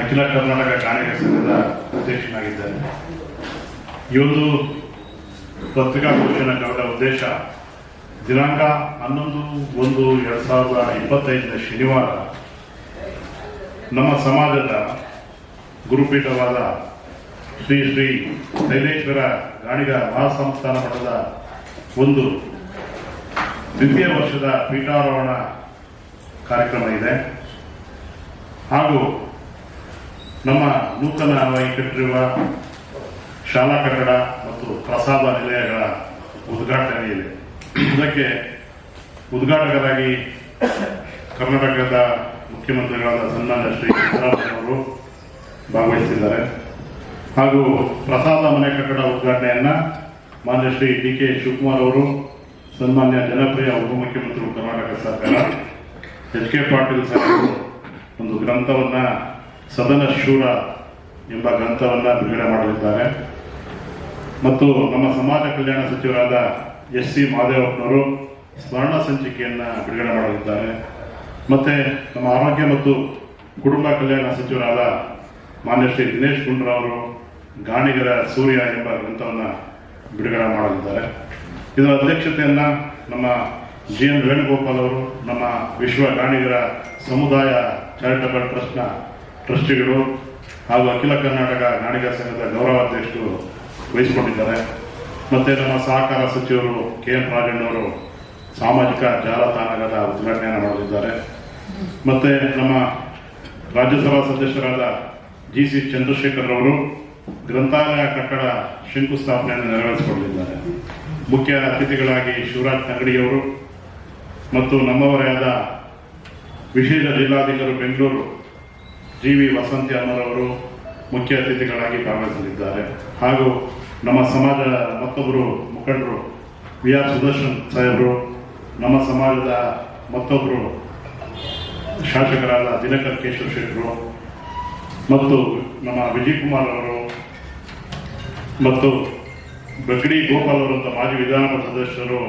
ಅಖಿಲ ಕರ್ನಾಟಕ ಕಾರ್ಯಕರ್ತ ಸಂಘದ ಅಧ್ಯಕ್ಷನಾಗಿದ್ದೇನೆ ಈ ಒಂದು ಪತ್ರಿಕಾಗೋಷ್ಠಿಯನ್ನು ಕರೆದ ಉದ್ದೇಶ. ದಿನಾಂಕ ಹನ್ನೊಂದು ಒಂದು ಎರಡು ಸಾವಿರದ ಇಪ್ಪತ್ತೈದನ ಶನಿವಾರ. ನಮ್ಮ ಸಮಾಜದ ಗುರುಪೀಠವಾದ ಶ್ರೀ ಶ್ರೀ ಶೈಲೇಶ್ವರ ಗಾಣಿಗ ಮಹಾಸಂಸ್ಥಾನ ಮಠದ ಒಂದು ದ್ವಿತೀಯ ವರ್ಷದ ಪೀಠಾರೋಹಣ ಕಾರ್ಯಕ್ರಮ ಇದೆ. ಹಾಗೂ ನಮ್ಮ ನೂತನವಾಗಿ ಕಟ್ಟಿರುವ ಶಾಲಾ ಕಟ್ಟಡ ಮತ್ತು ಪ್ರಸಾದ ನಿಲಯಗಳ ಉದ್ಘಾಟನೆ ಇದೆ. ಇದಕ್ಕೆ ಉದ್ಘಾಟಕರಾಗಿ ಕರ್ನಾಟಕದ ಮುಖ್ಯಮಂತ್ರಿಗಳಾದ ಸನ್ಮಾನ್ಯ ಶ್ರೀ ಭಾಗವಹಿಸಿದ್ದಾರೆ. ಹಾಗೂ ಪ್ರಸಾದ ಮನೆ ಕಟ್ಟಡ ಉದ್ಘಾಟನೆಯನ್ನು ಮಾನ್ಯ ಶ್ರೀ ಡಿ ಕೆ ಶಿವಕುಮಾರ್ ಅವರು, ಸನ್ಮಾನ್ಯ ಜನಪ್ರಿಯ ಉಪಮುಖ್ಯಮಂತ್ರಿಗಳು ಕರ್ನಾಟಕ ಸರ್ಕಾರ, ಎಚ್ ಕೆ ಪಾಟೀಲ್ ಸಾಹೇಬರು ಒಂದು ಗ್ರಂಥವನ್ನ ಸದನ ಶೂರ ಎಂಬ ಗ್ರಂಥವನ್ನು ಬಿಡುಗಡೆ ಮಾಡಲಿದ್ದಾರೆ. ಮತ್ತು ನಮ್ಮ ಸಮಾಜ ಕಲ್ಯಾಣ ಸಚಿವರಾದ ಎಸ್ ಸಿ ಮಹದೇವಪ್ಪನವರು ಸ್ಮರಣ ಸಂಚಿಕೆಯನ್ನ ಬಿಡುಗಡೆ ಮಾಡಲಿದ್ದಾರೆ. ಮತ್ತೆ ನಮ್ಮ ಆರೋಗ್ಯ ಮತ್ತು ಕುಟುಂಬ ಕಲ್ಯಾಣ ಸಚಿವರಾದ ಮಾನ್ಯ ಶ್ರೀ ದಿನೇಶ್ ಗುಂಡ್ರಾವರು ಗಾಣಿಗರ ಸೂರ್ಯ ಎಂಬ ಗ್ರಂಥವನ್ನು ಬಿಡುಗಡೆ ಮಾಡಲಿದ್ದಾರೆ. ಇದರ ಅಧ್ಯಕ್ಷತೆಯನ್ನು ನಮ್ಮ ಜಿ ಎನ್ ವೇಣುಗೋಪಾಲ್ ಅವರು ನಮ್ಮ ವಿಶ್ವ ಗಾಣಿಗರ ಸಮುದಾಯ ಚಾರಿಟಬಲ್ ಟ್ರಸ್ಟ್ನ ಟ್ರಸ್ಟಿಗಳು ಹಾಗೂ ಅಖಿಲ ಕರ್ನಾಟಕ ನಾಣಿಗರ ಸಂಘದ ಗೌರವಾಧ್ಯಕ್ಷರು ವಹಿಸಿಕೊಂಡಿದ್ದಾರೆ. ಮತ್ತು ನಮ್ಮ ಸಹಕಾರ ಸಚಿವರು ಕೆ ಎನ್ ರಾಜಣ್ಣವರು ಸಾಮಾಜಿಕ ಜಾಲತಾಣಗಳ ಉದ್ಘಾಟನೆಯನ್ನು ಮಾಡಲಿದ್ದಾರೆ. ಮತ್ತು ನಮ್ಮ ರಾಜ್ಯಸಭಾ ಸದಸ್ಯರಾದ ಜಿ ಸಿ ಚಂದ್ರಶೇಖರ್ ಅವರು ಗ್ರಂಥಾಲಯ ಕಟ್ಟಡ ಶಂಕುಸ್ಥಾಪನೆಯನ್ನು ನೆರವೇರಿಸಿಕೊಂಡಿದ್ದಾರೆ. ಮುಖ್ಯ ಅತಿಥಿಗಳಾಗಿ ಶಿವರಾಜ್ ತಂಗಡಿಯವರು ಮತ್ತು ನಮ್ಮವರೇ ಆದ ವಿಶೇಷ ಜಿಲ್ಲಾಧಿಕಾರಿ ಬೆಂಗಳೂರು ಜಿ ವಿ ವಸಂತಿ ಅಮ್ಮರವರು ಮುಖ್ಯ ಅತಿಥಿಗಳಾಗಿ ಭಾಗವಹಿಸಲಿದ್ದಾರೆ. ಹಾಗೂ ನಮ್ಮ ಸಮಾಜ ಮತ್ತೊಬ್ಬರು ಮುಖಂಡರು ವಿ ಆರ್ ಸುದರ್ಶನ್ ಸಾಹೇಬರು, ನಮ್ಮ ಸಮಾಜದ ಮತ್ತೊಬ್ಬರು ಶಾಸಕರಾದ ದಿನಕರ್ ಕೇಶವ ಶೆಟ್ಟರು ಮತ್ತು ನಮ್ಮ ವಿಜಯ್ ಕುಮಾರ್ ಅವರು ಮತ್ತು ಬಗ್ಡಿ ಗೋಪಾಲ್ ಅವರಂತ ಮಾಜಿ ವಿಧಾನ ಪರಿಷತ್ ಸದಸ್ಯರು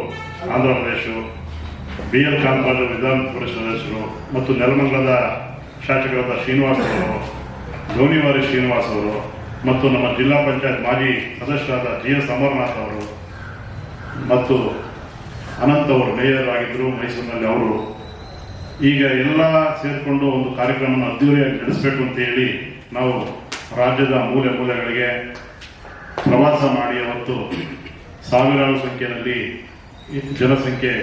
ಆಂಧ್ರ ಪ್ರದೇಶ ಬಿ ಎಲ್ ಕಾಂತರಾಜು ವಿಧಾನ ಪರಿಷತ್ ಸದಸ್ಯರು ಮತ್ತು ನೆಲಮಂಗಲದ ಶಾಸಕರಾದ ಶ್ರೀನಿವಾಸ್ ಅವರು, ಧೋನಿವಾರಿ ಶ್ರೀನಿವಾಸ್ ಅವರು ಮತ್ತು ನಮ್ಮ ಜಿಲ್ಲಾ ಪಂಚಾಯತ್ ಮಾಜಿ ಸದಸ್ಯರಾದ ಜಿ ಎಸ್ ಅಮರನಾಥ್ ಅವರು ಮತ್ತು ಅನಂತ್ ಅವರು ಮೇಯರ್ ಆಗಿದ್ದರು ಮೈಸೂರಿನಲ್ಲಿ ಅವರು. ಈಗ ಎಲ್ಲ ಸೇರಿಕೊಂಡು ಒಂದು ಕಾರ್ಯಕ್ರಮವನ್ನು ಅದ್ದೂರಿಯಾಗಿ ನಡೆಸಬೇಕು ಅಂತ ಹೇಳಿ ನಾವು ರಾಜ್ಯದ ಮೂಲೆ ಮೂಲೆಗಳಿಗೆ ಪ್ರವಾಸ ಮಾಡಿ ಅವತ್ತು ಸಾವಿರಾರು ಸಂಖ್ಯೆಯಲ್ಲಿ ಜನಸಂಖ್ಯೆ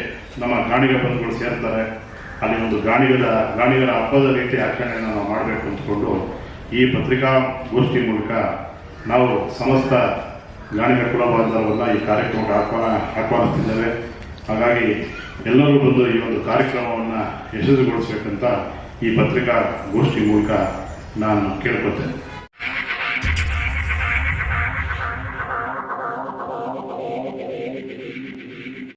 ನಮ್ಮ ಗಾಣಿಗ ಬಂಧುಗಳು ಸೇರ್ತಾರೆ. ಅಲ್ಲಿ ಒಂದು ಗಾಣಿಗರ ಗಾಣಿಗರ ಹಬ್ಬದ ರೀತಿ ಆಚರಣೆಯನ್ನು ನಾವು ಮಾಡಬೇಕು ಅಂದ್ಕೊಂಡು ಈ ಪತ್ರಿಕಾ ಗೋಷ್ಠಿ ಮೂಲಕ ನಾವು ಸಮಸ್ತ ಗಾಣಿಗ ಕುಲಬಾಂಧವರನ್ನ ಈ ಕಾರ್ಯಕ್ರಮಕ್ಕೆ ಆಹ್ವಾನ, ಆಹ್ವಾನಿಸ್ತಿದ್ದೇವೆ. ಹಾಗಾಗಿ ಎಲ್ಲರೂ ಬಂದು ಈ ಒಂದು ಕಾರ್ಯಕ್ರಮವನ್ನು ಯಶಸ್ವಿಗೊಳಿಸಬೇಕಂತ ಈ ಪತ್ರಿಕಾ ಗೋಷ್ಠಿ ಮೂಲಕ ನಾನು ಕೇಳ್ಕೊತೇನೆ.